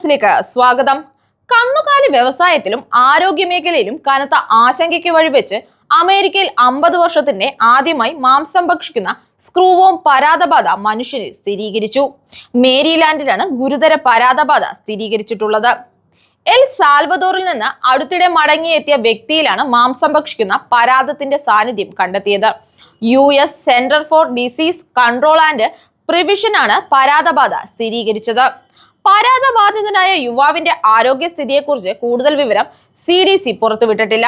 ിലേക്ക് സ്വാഗതം. കന്നുകാലി വ്യവസായത്തിലും ആരോഗ്യ മേഖലയിലും കനത്ത ആശങ്കയ്ക്ക് വഴിവെച്ച് അമേരിക്കയിൽ അമ്പത് വർഷത്തിന്റെ ആദ്യമായി മാംസം ഭക്ഷിക്കുന്ന സ്ക്രൂവോം പരാതബാധ മനുഷ്യനിൽ സ്ഥിരീകരിച്ചു. മേരിലാൻഡിലാണ് ഗുരുതര പരാതബാധ സ്ഥിരീകരിച്ചിട്ടുള്ളത്. എൽ സാൽവദോറിൽ നിന്ന് അടുത്തിടെ മടങ്ങിയെത്തിയ വ്യക്തിയിലാണ് മാംസം ഭക്ഷിക്കുന്ന പരാതത്തിന്റെ സാന്നിധ്യം കണ്ടെത്തിയത്. U S centre for disease control and പ്രിവിഷനാണ് പരാതബാധ സ്ഥിരീകരിച്ചത്. പരാതബാധിതനായ യുവാവിന്റെ ആരോഗ്യസ്ഥിതിയെക്കുറിച്ച് കൂടുതൽ വിവരം സി ഡി സി പുറത്തുവിട്ടിട്ടില്ല.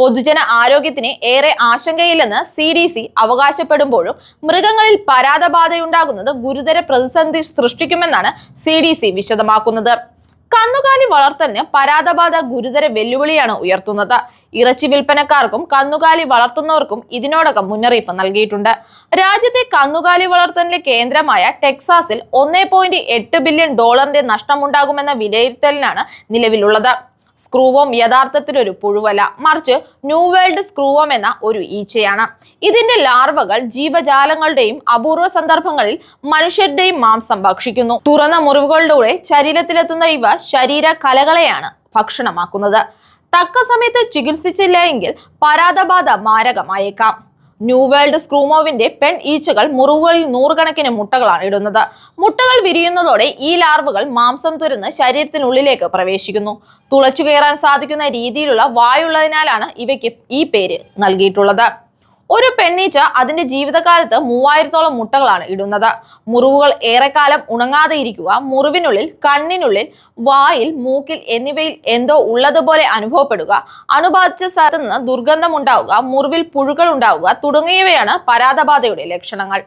പൊതുജന ആരോഗ്യത്തിന് ഏറെ ആശങ്കയില്ലെന്ന് സി ഡി സി അവകാശപ്പെടുമ്പോഴും മൃഗങ്ങളിൽ പരാതബാധയുണ്ടാകുന്നത് ഗുരുതര പ്രതിസന്ധി സൃഷ്ടിക്കുമെന്നാണ് സി ഡി സി വിശദമാക്കുന്നത്. കന്നുകാലി വളർത്തലിന് പരാതബാധ ഗുരുതര വെല്ലുവിളിയാണ് ഉയർത്തുന്നത്. ഇറച്ചി വിൽപ്പനക്കാർക്കും കന്നുകാലി വളർത്തുന്നവർക്കും ഇതിനോടകം മുന്നറിയിപ്പ് നൽകിയിട്ടുണ്ട്. രാജ്യത്തെ കന്നുകാലി വളർത്തലിന്റെ കേന്ദ്രമായ ടെക്സാസിൽ ഒന്നേ ബില്യൺ ഡോളറിന്റെ നഷ്ടമുണ്ടാകുമെന്ന വിലയിരുത്തലിനാണ് നിലവിലുള്ളത്. സ്ക്രൂവോം യഥാർത്ഥത്തിൽ ഒരു പുഴുവല മറിച്ച് ന്യൂ വേൾഡ് സ്ക്രൂവോം എന്ന ഒരു ഈച്ചയാണ്. ഇതിന്റെ ലാർവകൾ ജീവജാലങ്ങളുടെയും അപൂർവ സന്ദർഭങ്ങളിൽ മനുഷ്യരുടെയും മാംസം ഭക്ഷിക്കുന്നു. തുറന്ന മുറിവുകളിലൂടെ ശരീരത്തിലെത്തുന്ന ഇവ ശരീര കലകളെയാണ് ഭക്ഷണമാക്കുന്നത്. തക്ക സമയത്ത് ചികിത്സിച്ചില്ല എങ്കിൽ പരാതബാധ മാരകമായേക്കാം. ന്യൂ വേൾഡ് സ്ക്രൂമോവിന്റെ പെൺ ഈച്ചകൾ മുറിവുകളിൽ നൂറുകണക്കിന് മുട്ടകളാണ് ഇടുന്നത്. മുട്ടകൾ വിരിയുന്നതോടെ ഈ ലാർവുകൾ മാംസം തുരന്ന് ശരീരത്തിനുള്ളിലേക്ക് പ്രവേശിക്കുന്നു. തുളച്ചു കയറാൻ സാധിക്കുന്ന രീതിയിലുള്ള വായുള്ളതിനാലാണ് ഇവയ്ക്ക് ഈ പേര് നൽകിയിട്ടുള്ളത്. ഒരു പെണ്ണീച്ച അതിന്റെ ജീവിതകാലത്ത് മൂവായിരത്തോളം മുട്ടകളാണ് ഇടുന്നത്. മുറിവുകൾ ഏറെക്കാലം ഉണങ്ങാതെ ഇരിക്കുക മുറിവിനുള്ളിൽ കണ്ണിനുള്ളിൽ വായിൽ മൂക്കിൽ എന്നിവയിൽ എന്തോ ഉള്ളതുപോലെ അനുഭവപ്പെടുക അണുബാധിച്ച സ്ഥലത്ത് നിന്ന് ദുർഗന്ധം ഉണ്ടാവുക മുറിവിൽ പുഴുക്കൾ ഉണ്ടാവുക തുടങ്ങിയവയാണ് പരാതബാധയുടെ ലക്ഷണങ്ങൾ.